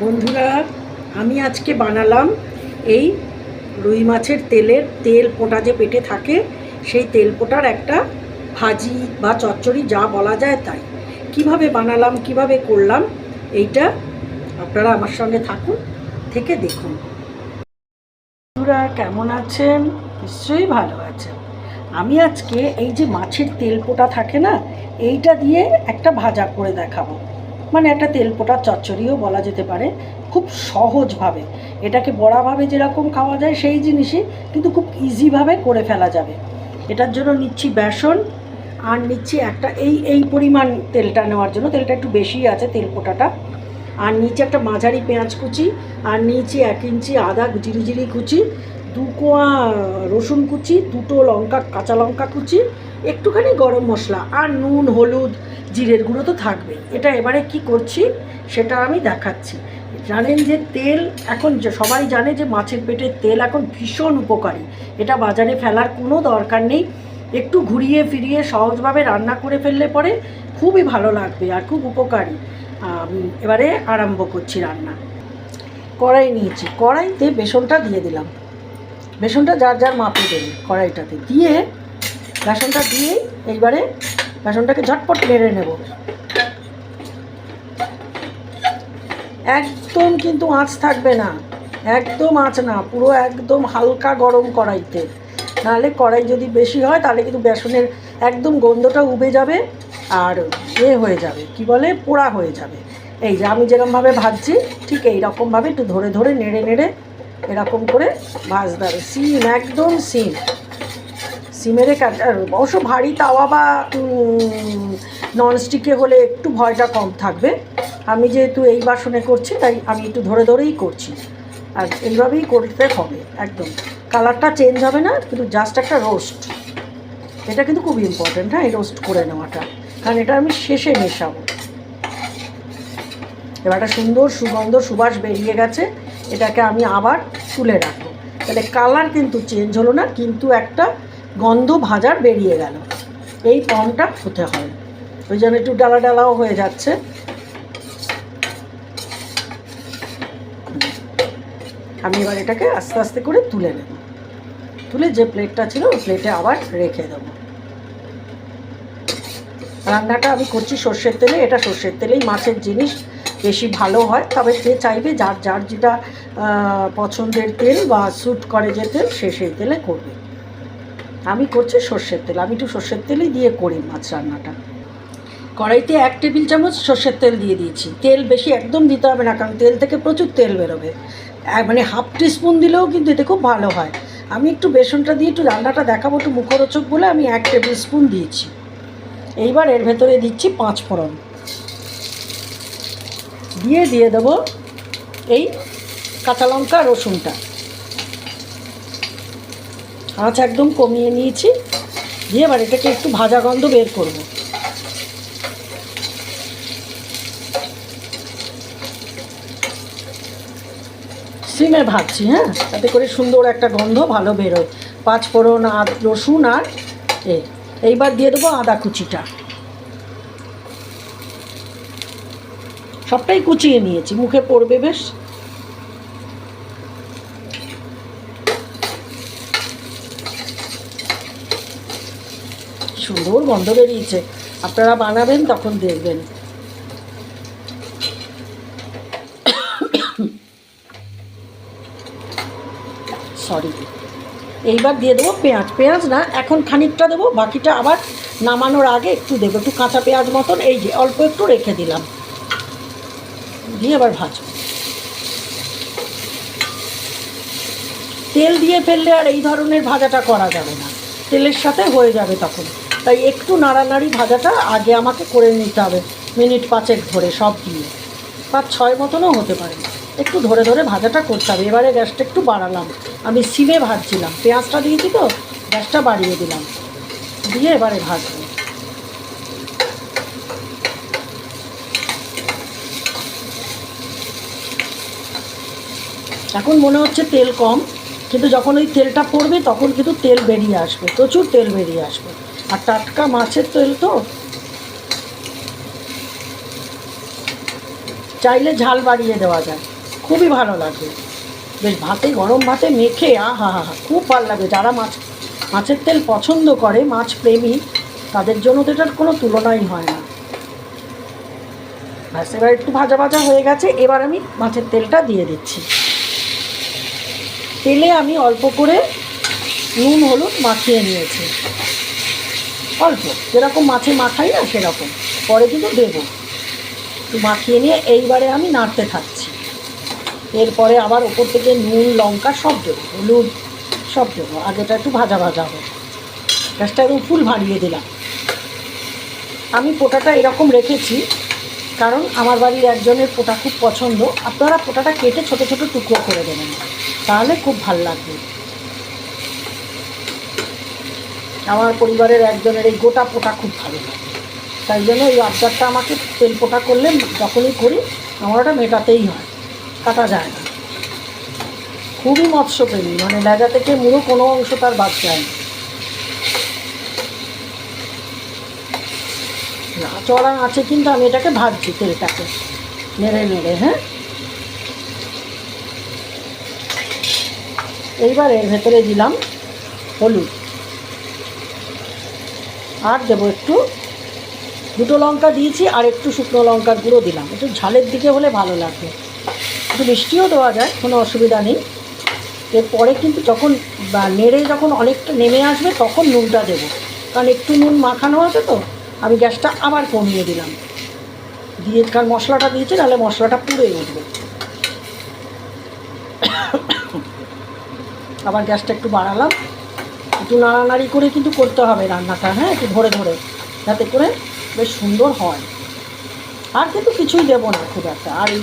বন্ধুরা, আমি আজকে বানালাম এই রুই মাছের তেলের তেল পোটা যে পেটে থাকে, সেই তেল পোটার একটা ভাজি বা চচ্চড়ি, যা বলা যায় তাই। কীভাবে বানালাম, কীভাবে করলাম, এইটা আপনারা আমার সঙ্গে থাকুন, থেকে দেখুন। বন্ধুরা, কেমন আছেন? নিশ্চয়ই ভালো আছেন। আমি আজকে এই যে মাছের তেল পোটা থাকে না, এইটা দিয়ে একটা ভাজা করে দেখাবো। মানে একটা তেল পোটার চচ্চড়িও বলা যেতে পারে, খুব সহজভাবে। এটাকে বড়াভাবে যেরকম খাওয়া যায় সেই জিনিসই কিন্তু খুব ইজিভাবে করে ফেলা যাবে। এটার জন্য নিচ্ছি বেসন আর নিচ্ছি একটা এই এই পরিমাণ তেলটা নেওয়ার জন্য, তেলটা একটু বেশি আছে তেল পোটাটা আর নিচে একটা মাঝারি পেঁয়াজ কুচি আর নিচে এক ইঞ্চি আদা জিরি জিরি কুচি, দু কোয়া রসুন কুচি, দুটো লঙ্কা, কাঁচা লঙ্কা কুচি, একটুখানি গরম মশলা আর নুন, হলুদ জিরের গুঁড়ো তো থাকবেই। এটা এবারে কি করছি, সেটা আমি দেখাচ্ছি। জানেন যে তেল এখন সবাই জানে যে মাছের পেটের তেল এখন ভীষণ উপকারী। এটা বাজারে ফেলার কোনো দরকার নেই। একটু ঘুরিয়ে ফিরিয়ে সহজভাবে রান্না করে ফেললে পরে খুবই ভালো লাগবে আর খুব উপকারী। এবারে আরম্ভ করছি রান্না। কড়াই নিয়েছি। কড়াইতে বেসনটা দিয়ে দিলাম। বেসনটা যার যার মাপে দেবে কড়াইটাতে। দিয়ে বেসনটা দিয়ে এইবারে বেসনটাকে ঝটপট নেড়ে নেব। একদম কিন্তু আঁচ থাকবে না, একদম আঁচ না, পুরো একদম হালকা গরম কড়াইতে। নাহলে কড়াই যদি বেশি হয়, তাহলে কিন্তু বেসনের একদম গন্ধটা উবে যাবে আর এ হয়ে যাবে, কি বলে, পোড়া হয়ে যাবে। এই যে আমি যেরকমভাবে ভাজছি, ঠিক এই রকমভাবে একটু ধরে ধরে নেড়ে নেড়ে এরকম করে ভাজতে হবে। সিম, একদম সিম। সিমেরে কাজ আর অবশ্য ভারী তাওয়া বা ননস্টিকে হলে একটু ভয়টা কম থাকবে। আমি যেহেতু এই বাসনে করছি, তাই আমি একটু ধরে ধরেই করছি। আর এইভাবেই করতে হবে, একদম। কালারটা চেঞ্জ হবে না, কিন্তু জাস্ট একটা রোস্ট এটা কিন্তু খুব ইম্পর্ট্যান্ট হ্যাঁ এই রোস্ট করে নেওয়াটা। কারণ এটা আমি শেষে মেশাবো। এবার একটা সুন্দর সুগন্ধ, সুবাস বেরিয়ে গেছে। এটাকে আমি আবার তুলে রাখব। তাহলে কালার কিন্তু চেঞ্জ হলো না, কিন্তু একটা গন্ধ ভাজার বেরিয়ে গেল। এই পমটা হতে হয়। ওই জন্য একটু ডালা ডালাও হয়ে যাচ্ছে। আমি এবার এটাকে আস্তে আস্তে করে তুলে নেব। তুলে যে প্লেটটা ছিল, ওই প্লেটে আবার রেখে দেবো। রান্নাটা আমি করছি সর্ষের তেলে। এটা সর্ষের তেলেই মাছের জিনিস বেশি ভালো হয়। তবে সে চাইবে, যার যার যেটা পছন্দের তেল বা স্যুট করে যে তেল, সে সেই তেলে করবে। আমি করছি সর্ষের তেল, আমি একটু সর্ষের তেলই দিয়ে করি মাছ রান্নাটা। কড়াইতে এক টেবিল চামচ সর্ষের তেল দিয়ে দিয়েছি। তেল বেশি একদম দিতে হবে না, কারণ তেল থেকে প্রচুর তেল বেরোবে। মানে হাফ টিস্পুন দিলেও কিন্তু এতে খুব ভালো হয়। আমি একটু বেসনটা দিয়ে একটু রান্নাটা দেখাবো একটু মুখরোচক বলে আমি এক টেবিল স্পুন দিয়েছি। এইবার এর ভেতরে দিচ্ছি পাঁচ ফোড়ন। দিয়ে দিয়ে দেবো এই কাঁচা লঙ্কা রসুনটা। আঁচ একদম কমিয়ে নিয়েছি। দিয়ে এবার এটাকে একটু ভাজা গন্ধ বের করব। সিমে ভাজছি হ্যাঁ? তাতে করে সুন্দর একটা গন্ধ ভালো বেরোয়। পাঁচ ফোড়ন আর রসুন আর এ, এইবার দিয়ে দেবো আদা কুচিটা। সবটাই কুচিয়ে নিয়েছি। মুখে পড়বে বেশ। সুন্দর গন্ধ বেরিয়েছে। আপনারা বানাবেন, তখন দেখবেন। সরি এইবার দিয়ে দেবো পেঁয়াজ। পেঁয়াজ না, এখন খানিকটা দেবো, বাকিটা আবার নামানোর আগে একটু দেবো। একটু কাঁচা পেঁয়াজ মতন, এই যে অল্প একটু রেখে দিলাম। দিয়ে আবার ভাজবো। তেল দিয়ে ফেললে আর এই ধরনের ভাজাটা করা যাবে না। তেলের সাথে হয়ে যাবে তখন। তাই একটু নাড়ানাড়ি ভাজাটা আগে আমাকে করে নিতে হবে, মিনিট পাঁচেক ধরে সব দিয়ে। পাঁচ ছয় মতনও হতে পারে। একটু ধরে ধরে ভাজাটা করতে হবে। এবারে গ্যাসটা একটু বাড়ালাম। আমি সিমে ভাজছিলাম। পেঁয়াজটা দিয়েছি তো, গ্যাসটা বাড়িয়ে দিলাম। দিয়ে এবারে ভাজবো। এখন মনে হচ্ছে তেল কম, কিন্তু যখন ওই তেলটা পড়বে তখন কিন্তু তেল বেরিয়ে আসবে। প্রচুর তেল বেরিয়ে আসবে। আর টাটকা মাছের তেল তো। চাইলে ঝাল বাড়িয়ে দেওয়া যায়। খুবই ভালো লাগবে বেশ ভাতে, গরম ভাতে মেখে, আহা, হা হা হা খুব ভালো লাগবে যারা মাছ, মাছের তেল পছন্দ করে, মাছ প্রেমী, তাদের জন্য তো এটার কোনো তুলনাই হয় না। ব্যাস, এবার একটু ভাজা ভাজা হয়ে গেছে। এবার আমি মাছের তেলটা দিয়ে দিচ্ছি। তেলে আমি অল্প করে নুন, হলুদ মাখিয়ে নিয়েছি। অল্প। যেরকম মাছে মাখাই না, সেরকম। পরে কিন্তু দেবো। একটু মাখিয়ে নিয়ে এইবারে আমি নাড়তে থাকছি। এরপরে আবার ওপর থেকে নুন, লঙ্কা সব দেবো। হলুদ সব দেবো। আগেটা একটু ভাজা ভাজা হোক গ্যাসটা একদম ফুল ভারিয়ে দিলাম। আমি পোটাটা এরকম রেখেছি, কারণ আমার বাড়ির একজনের পোটা খুব পছন্দ। আপনারা পোটাটা কেটে ছোট ছোট টুকরো করে দেবেন। তাহলে খুব ভালো লাগবে। আমার পরিবারের একজনের এই গোটা পোটা খুব ভালো। লাগে তাই জন্য এই আবদারটা আমাকে তেল পোটা করলে যখনই করি, আমার ওটা মেটাতেই হয়, কাটা যায় না। খুবই মৎস্যপ্রেমী মানে লেজা থেকে মুড়ো কোনো অংশ তার বাদ যায় না। না চড়া আছে কিন্তু আমি এটাকে ভাজছি তেলটাকে, নেড়ে নেড়ে হ্যাঁ? এইবার এর ভেতরে দিলাম হলুদ। আর দেবো একটু দুটো লঙ্কা দিয়েছি আর একটু শুকনো লঙ্কার গুঁড়ো দিলাম। একটু ঝালের দিকে হলে ভালো লাগবে। একটু মিষ্টিও দেওয়া যায়, কোনো অসুবিধা নেই। এরপরে কিন্তু যখন নেড়ে যখন অনেকটা নেমে আসবে, তখন নুনটা দেবো। কারণ একটু নুন মাখানো আছে তো, আমি গ্যাসটা আবার কমিয়ে দিলাম। দিয়ে কারণ মশলাটা দিয়েছি নাহলে মশলাটা পুড়ে উঠবে। আবার গ্যাসটা একটু বাড়ালাম। একটু নাড়ানাড়ি করে কিন্তু করতে হবে রান্নাটা হ্যাঁ একটু ধরে ধরে, যাতে করে বেশ সুন্দর হয়। আর কিন্তু কিছুই দেবো না খুব একটা। আর এই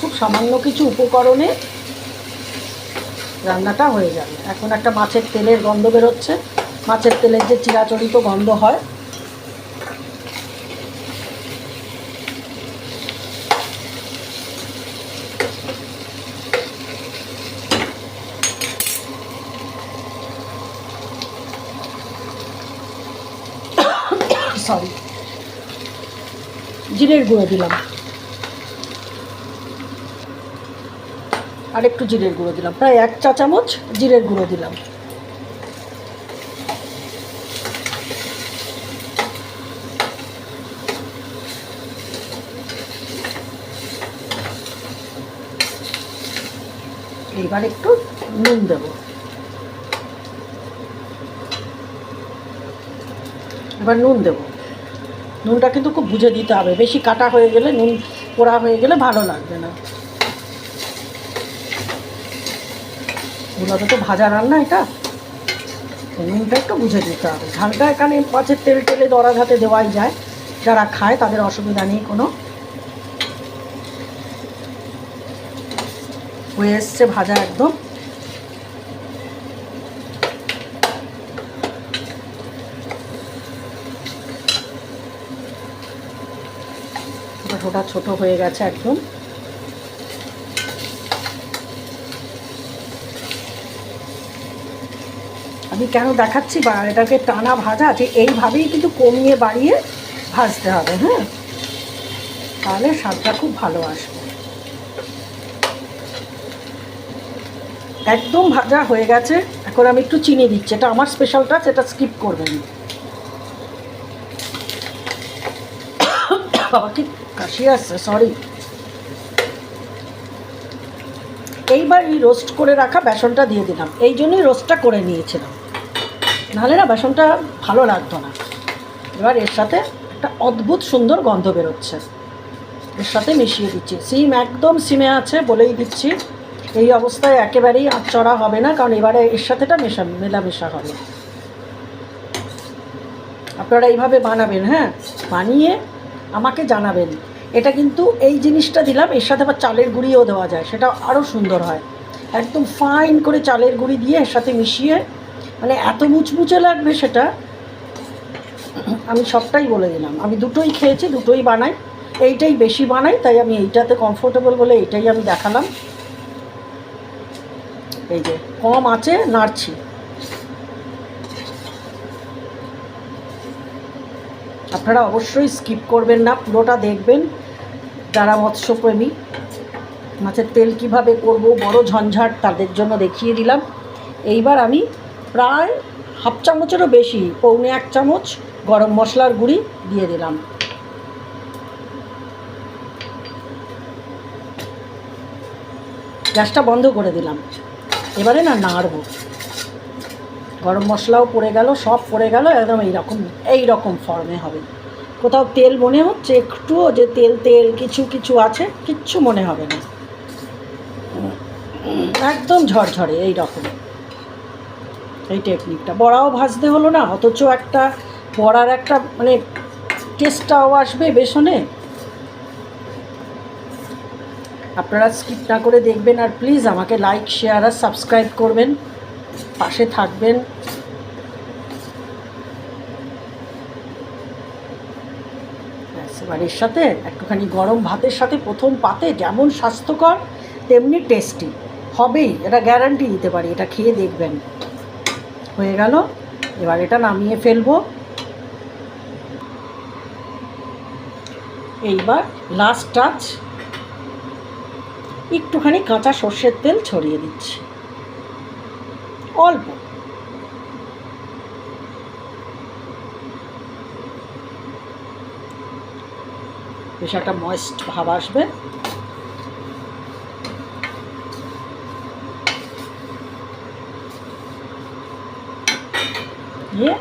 খুব সামান্য কিছু উপকরণে রান্নাটা হয়ে যাবে। এখন একটা মাছের তেলের গন্ধ বেরোচ্ছে। মাছের তেলের যে চিরাচরিত গন্ধ হয় সরি জিরের গুঁড়ো দিলাম। আর একটু জিরের গুঁড়ো দিলাম। প্রায় এক চা চামচ জিরের গুঁড়ো দিলাম। এইবার একটু নুন দেবো। এবার নুন দেবো। নুনটা কিন্তু খুব বুঝে দিতে হবে। বেশি কাটা হয়ে গেলে নুন পোড়া হয়ে গেলে ভালো লাগবে না। মূলত তো ভাজা রান্না এটা। নুনটা একটু বুঝে দিতে হবে। ঝালটা এখানে মাছের তেল টেলে দরা ঘাতে দেওয়াই যায়। যারা খায় তাদের অসুবিধা নেই কোনো। হয়ে এসছে ভাজা একদম। ওটা ছোট হয়ে গেছে একদম। আমি কেন দেখাচ্ছি? বা এটাকে টানা ভাজা যে এইভাবেই কিন্তু কমিয়ে বাড়িয়ে ভাজতে হবে হ্যাঁ? তাহলে স্বাদটা খুব ভালো আসবে। একদম ভাজা হয়ে গেছে। এখন আমি একটু চিনি দিচ্ছি। এটা আমার স্পেশালটা সেটা স্কিপ করবেন। বাবা কাশি আসছে সরি এইবার এই রোস্ট করে রাখা বেসনটা দিয়ে দিলাম। এই জন্যই রোস্টটা করে নিয়েছিলাম। নাহলে না বেসনটা ভালো লাগতো না। এবার এর সাথে একটা অদ্ভুত সুন্দর গন্ধ বেরোচ্ছে। এর সাথে মিশিয়ে দিচ্ছি। সিম একদম সিমে আছে বলেই দিচ্ছি। এই অবস্থায় একেবারেই আচড়া হবে না, কারণ এবারে এর সাথেটা মেশা, মেলামেশা হবে। আপনারা এইভাবে বানাবেন হ্যাঁ? বানিয়ে আমাকে জানাবেন। এটা কিন্তু এই জিনিসটা দিলাম, এর সাথে আবার চালের গুঁড়িও দেওয়া যায়, সেটা আরও সুন্দর হয়। একদম ফাইন করে চালের গুঁড়ি দিয়ে এর সাথে মিশিয়ে মানে এত মুচমুচে লাগবে সেটা আমি সবটাই বলে দিলাম। আমি দুটোই খেয়েছি, দুটোই বানাই, এইটাই বেশি বানাই, তাই আমি এইটাতে কমফোর্টেবল বলে এইটাই আমি দেখালাম। এই যে, কম আছে, নাড়ছি। আপনারা অবশ্যই স্কিপ করবেন না, পুরোটা দেখবেন। যারা মৎস্যপ্রেমী, মাছের তেল কীভাবে করব, বড় ঝঞ্ঝাট তাদের জন্য দেখিয়ে দিলাম। এইবার আমি প্রায় হাফ চামচেরও বেশি, পৌনে এক চামচ গরম মশলার গুঁড়ি দিয়ে দিলাম। গ্যাসটা বন্ধ করে দিলাম। এবারে না নাড়ব। গরম মশলাও পড়ে গেল, সব পড়ে গেল, একদম এইরকম এইরকম ফর্মে হবে। কোথাও তেল মনে হচ্ছে একটুও যে তেল তেল কিছু কিছু আছে, কিচ্ছু মনে হবে না। একদম ঝরঝরে এই রকম। এই টেকনিকটা বড়াও ভাজতে হলো না, অথচ একটা বড়ার একটা মানে টেস্টটাও আসবে বেসনে। আপনারা স্কিপ না করে দেখবেন আর প্লিজ আমাকে লাইক শেয়ার আর সাবস্ক্রাইব করবেন। পাশে থাকবেন। ব্যাস, এবার এর সাথে একটুখানি গরম ভাতের সাথে প্রথম পাতে যেমন স্বাস্থ্যকর তেমনি টেস্টি হবেই এটা গ্যারান্টি দিতে পারি এটা খেয়ে দেখবেন। হয়ে গেল এবার এটা নামিয়ে ফেলব। এইবার লাস্ট টাচ একটুখানি কাঁচা সর্ষের তেল ছড়িয়ে দিচ্ছি। অল্প। বেশ একটা ময়েস্ট ভাব আসবে। দিয়ে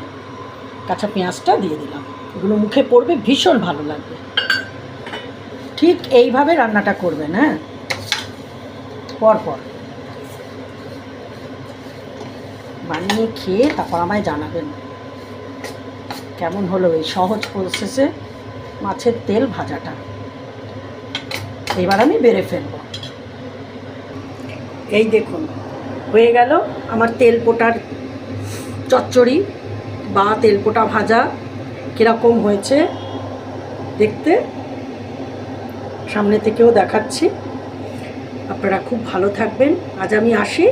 কাঁচা পেঁয়াজটা দিয়ে দিলাম। এগুলো মুখে পড়বে, ভীষণ ভালো লাগবে। ঠিক এইভাবে রান্নাটা করবেন হ্যাঁ? পরপর বানিয়ে খেয়ে তারপর আমায় জানাবেন। কেমন হলো এই সহজ প্রসেসে মাছের তেল ভাজাটা। এবার আমি বেড়ে ফেলব। এই দেখুন, হয়ে গেল আমার তেল পোটার চচ্চড়ি বা তেলপোটা ভাজা। কীরকম হয়েছে দেখতে সামনে থেকেও দেখাচ্ছি। আপনারা খুব ভালো থাকবেন। আজ আমি আসি।